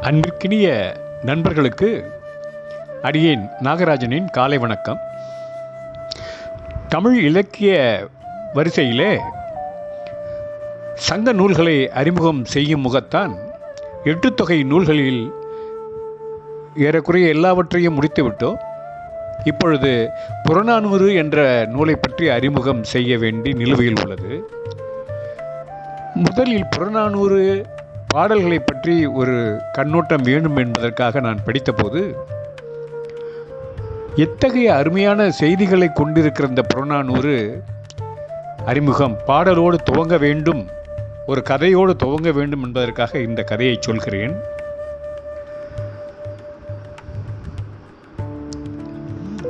அன்பிற்கினிய நண்பர்களுக்கு அடியேன் நாகராஜனின் காலை வணக்கம். தமிழ் இலக்கிய வரிசையிலே சங்க நூல்களை அறிமுகம் செய்யும் முகத்தான் எட்டுத்தொகை நூல்களில் ஏறக்குறைய எல்லாவற்றையும் முடித்துவிட்டோம் இப்பொழுது புறநானூறு என்ற நூலை பற்றி அறிமுகம் செய்ய வேண்டி நிலுவையில் உள்ளது. முதலில் புறநானூறு பாடல்களை பற்றி ஒரு கண்ணோட்டம் வேண்டும் என்பதற்காக நான் படித்தபோது எத்தகைய அருமையான செய்திகளை கொண்டிருக்கிற இந்த புறநானூறு அறிமுகம் பாடலோடு துவங்க வேண்டும் ஒரு கதையோடு துவங்க வேண்டும் என்பதற்காக இந்த கதையை சொல்கிறேன்.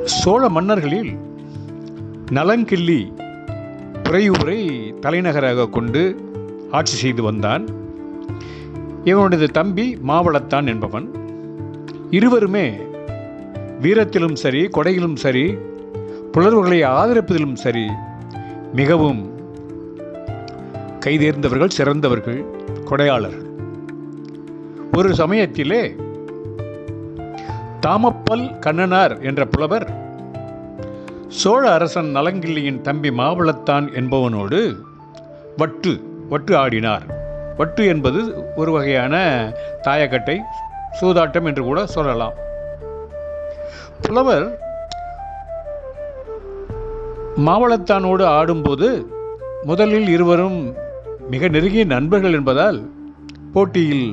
சோழ மன்னர்களில் நலங்கிள்ளி துறையூரை தலைநகராக கொண்டு ஆட்சி செய்து வந்தான். இவனுடைய தம்பி மாவளத்தான் என்பவன். இருவருமே வீரத்திலும் சரி கொடையிலும் சரி புலர்வுகளை ஆதரிப்பதிலும் சரி மிகவும் கைதேர்ந்தவர்கள் சிறந்தவர்கள் கொடையாளர்கள். ஒரு சமயத்திலே தாமப்பல் கண்ணனார் என்ற புலவர் சோழ அரசன் நலங்கிள்ளியின் தம்பி மாவளத்தான் என்பவனோடு வட்டு வட்டு ஆடினார். வட்டு என்பது ஒரு வகையான தாயக்கட்டை சூதாட்டம் என்று கூட சொல்லலாம். புலவர் மாவளத்தானோடு ஆடும்போது முதலில் இருவரும் மிக நெருங்கிய நண்பர்கள் என்பதால் போட்டியில்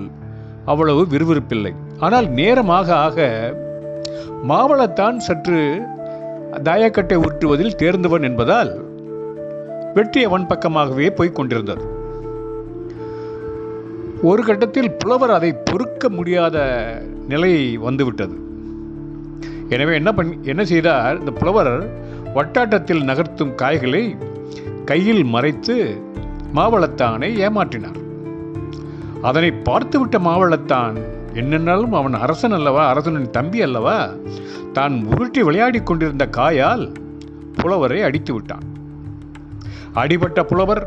அவ்வளவு விறுவிறுப்பில்லை. ஆனால் நேரமாக ஆக மாவளத்தான் சற்று தாயக்கட்டை உருட்டுவதில் தேர்ந்தவன் என்பதால் வெற்றி அவன் பக்கமாகவே போய்க் கொண்டிருந்தது. ஒரு கட்டத்தில் புலவர் அதை பொறுக்க முடியாத நிலை வந்துவிட்டது. எனவே என்ன பண்ணி என்ன செய்தார்? இந்த புலவர் வட்டாட்டத்தில் நகர்த்தும் காய்களை கையில் மறைத்து மாவளத்தானை ஏமாற்றினார். அதனை பார்த்துவிட்ட மாவளத்தான் என்னென்னாலும் அவன் அரசன் அல்லவா? அரசனின் தம்பி அல்லவா? தான் உருட்டி விளையாடி கொண்டிருந்த காயால் புலவரை அடித்து விட்டான். அடிபட்ட புலவர்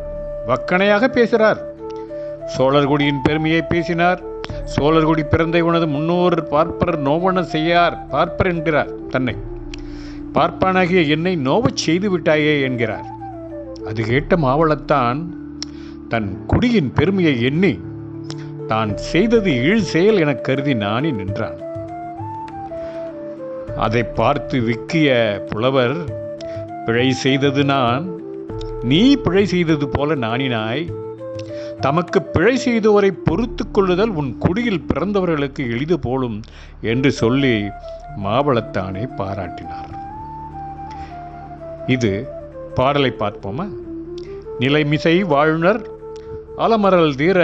வக்கனையாக பேசுகிறார். சோழர்குடியின் பெருமையை பேசினார். சோழர்குடி பிறந்த உனது முன்னோர் பார்ப்பர் நோவன செய்யார். பார்ப்பர் என்கிறார் தன்னை. பார்ப்பானாகிய என்னை நோவச் செய்து விட்டாயே என்கிறார். அது கேட்ட மாவளத்தான் தன் குடியின் பெருமையை எண்ணி தான் செய்தது இழ் செயல் எனக் கருதி நாணி நின்றான். அதை பார்த்து விக்கிய புலவர் பிழை செய்தது நான் நீ பிழை செய்தது போல நாணினாய். தமக்கு பிழை செய்தோரை பொறுத்து கொள்ளுதல் உன் குடியில் பிறந்தவர்களுக்கு எளிது போலும் என்று சொல்லி மாவளத்தானை பாராட்டினார். இது பாடலை பார்ப்போமா? நிலைமிசை வாழ்னர் அலமரல் தீர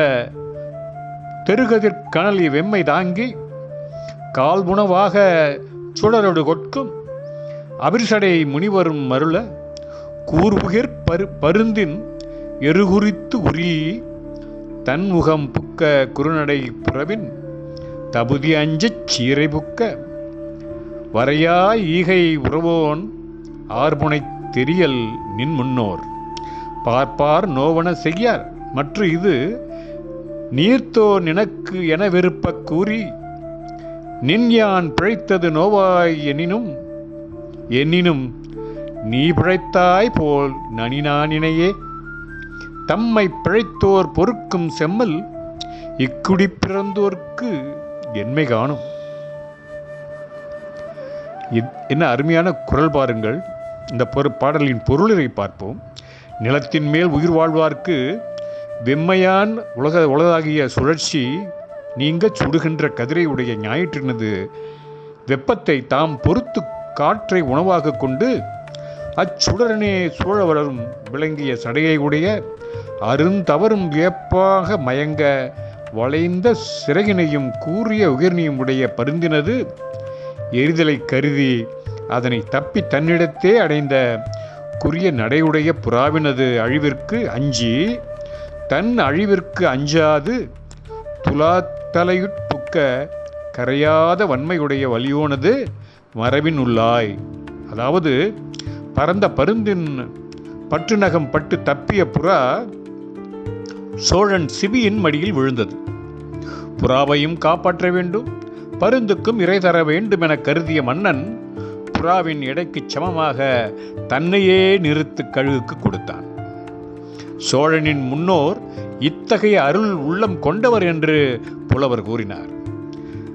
தெருகதிர் கனலி வெம்மை தாங்கி கால் உணவாக சுடரொடு கொட்கும் அபிர்சடை முனிவரும் மருள கூர்புகிர் பரு பருந்தின் எருகுறித்து உரி தன்முகம் புக்க குறுநடை புறவின் தபுதி அஞ்சச் சீரை புக்க. வரையா ஈகை உறவோன் ஆர்முனை தெரியல் நின் முன்னோர். பார்ப்பார் நோவன செய்யார் மற்ற இது நீர்த்தோ நினக்கு என விருப்ப கூறி நின் யான் பிழைத்தது நோவாய் எனினும் எனினும் நீ பிழைத்தாய் போல் நனினானினையே தம்மை பிழைத்தோர் பொறுக்கும் செம்மல் இக்குடி பிறந்தோர்க்கு என்மை காணும். என்ன அருமையான குரல் பாருங்கள். இந்த பொரு பாடலின் பொருளை பார்ப்போம். நிலத்தின் மேல் உயிர் வாழ்வார்க்கு வெம்மையான் உலக உலகாகிய சுழற்சி நீங்க சுடுகின்ற கதிரை உடைய ஞாயிற்றினது வெப்பத்தை தாம் பொறுத்து காற்றை உணவாக கொண்டு அச்சுடரனே சூழ வளரும் விளங்கிய சடையை உடைய அருந்தவரும் வியப்பாக மயங்க வளைந்த சிறகினையும் கூறிய உயிர்னியும் உடைய பருந்தினது எரிதலை கருதி அதனை தப்பி தன்னிடத்தே அடைந்த குறிய நடையுடைய புறாவினது அழிவிற்கு அஞ்சி தன் அழிவிற்கு அஞ்சாது துலாத்தலையுட்புக்க கரையாத வன்மையுடைய வலியோனது மரபின் உள்ளாய். அதாவது பரந்த பருந்தின் பட்டு நகம் பட்டு தப்பிய புறா சோழன் சிபியின் மடியில் விழுந்தது. புறாவையும் காப்பாற்ற வேண்டும் பருந்துக்கும் இறை தர வேண்டும் என கருதிய மன்னன் புறாவின் எடைக்குச் சமமாக தன்னையே நிறுத்து கழுகுக்கு கொடுத்தான். சோழனின் முன்னோர் இத்தகைய அருள் உள்ளம் கொண்டவர் என்று புலவர் கூறினார்.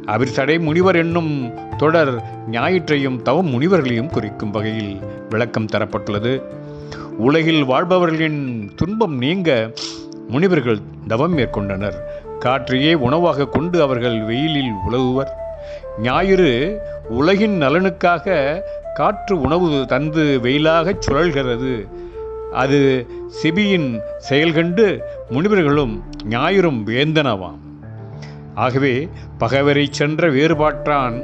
அவிர்சடை முனிவர் என்னும் தொடர் ஞாயிற்றையும் தவம் முனிவர்களையும் குறிக்கும் வகையில் விளக்கம் தரப்பட்டுள்ளது. உலகில் வாழ்பவர்களின் துன்பம் நீங்க முனிவர்கள் தவம் மேற்கொண்டனர். காற்றையே உணவாக கொண்டு அவர்கள் வெயிலில் உழவுவர் ஞாயிறு உலகின் நலனுக்காக காற்று உணவு தந்து வெயிலாகச் சுழல்கிறது. அது சிபியின் செயல்கண்டு முனிவர்களும் ஞாயிறும் வேந்தனவாம் ஆகவே பகைவரை சென்ற வேறுபாட்டான்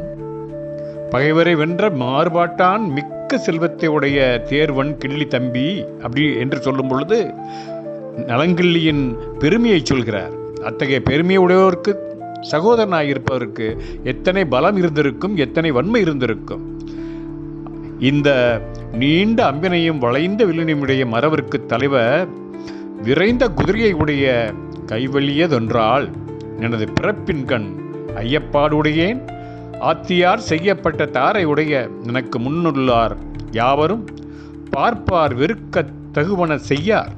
பகைவரை வென்ற மாறுபாட்டான் மிக்க செல்வத்தை உடைய தேர்வன் கிள்ளி தம்பி அப்படி என்று சொல்லும் பொழுது நலங்கிள்ளியின் பெருமையை சொல்கிறார். அத்தகைய பெருமையை உடையவருக்கு சகோதரனாயிருப்பவருக்கு எத்தனை பலம் இருந்திருக்கும் எத்தனை வன்மை இருந்திருக்கும். இந்த நீண்ட அம்பினையும் வளைந்த வில்லினையுடைய மரவிற்கு தலைவர் விரைந்த குதிரையை உடைய கைவலியதொன்றால் எனது பிறப்பின் கண் ஐயப்பாடுடையேன் ஆத்தியார் செய்யப்பட்ட தாரை உடைய எனக்கு முன்னுள்ளார். யாவரும் பார்ப்பார் வெறுக்கத் தகுவன செய்யார்.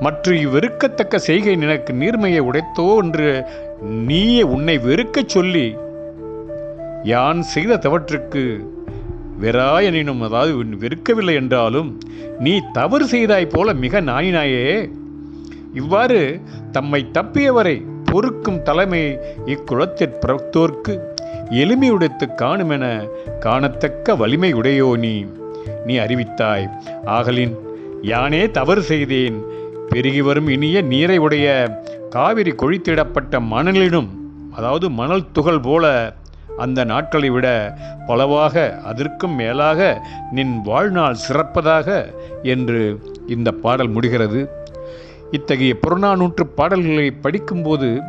மற்ற இவ்வெறுக்கத்தக்க செய்கை நினக்கு நீர்மையை உடைத்தோ என்று நீயே உன்னை வெறுக்கச் சொல்லி யான் செய்த தவற்றுக்கு வெறாயனினும் அதாவது வெறுக்கவில்லை என்றாலும் நீ தவறு செய்தாய் போல மிக நாயினாயே. இவ்வாறு தம்மை தப்பியவரை பொறுக்கும் தலைமை இக்குளத்திற் பிறத்தோர்க்கு எளிமையுடைத்து காணுமென காணத்தக்க வலிமை உடையோ நீ. நீ அறிவித்தாய் ஆகலின் யானே தவறு செய்தேன். பெருகி வரும் இனிய நீரை உடைய காவிரி கொழித்திடப்பட்ட மணலினும் அதாவது மணல் துகள் போல அந்த நாட்களை விட பலவாக அதற்கும் மேலாக நின் வாழ்நாள் சிறப்பதாக என்று இந்த பாடல் முடிகிறது. இத்தகைய புறநானூற்று பாடல்களை படிக்கும்போது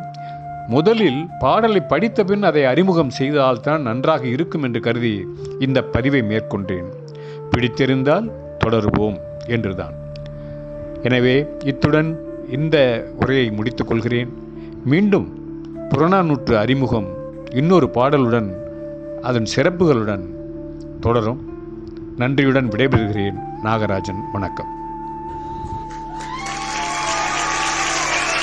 முதலில் பாடலை படித்த பின் அதை அறிமுகம் செய்தால்தான் நன்றாக இருக்கும் என்று கருதி இந்த பதிவை மேற்கொண்டேன். பிடித்திருந்தால் தொடருவோம் என்றுதான். எனவே இத்துடன் இந்த உரையை முடித்துக் கொள்கிறேன். மீண்டும் புறநானூற்று அறிமுகம் இன்னொரு பாடலுடன் அதன் சிறப்புகளுடன் தொடரும். நன்றியுடன் விடைபெறுகிறேன். நாகராஜன் வணக்கம்.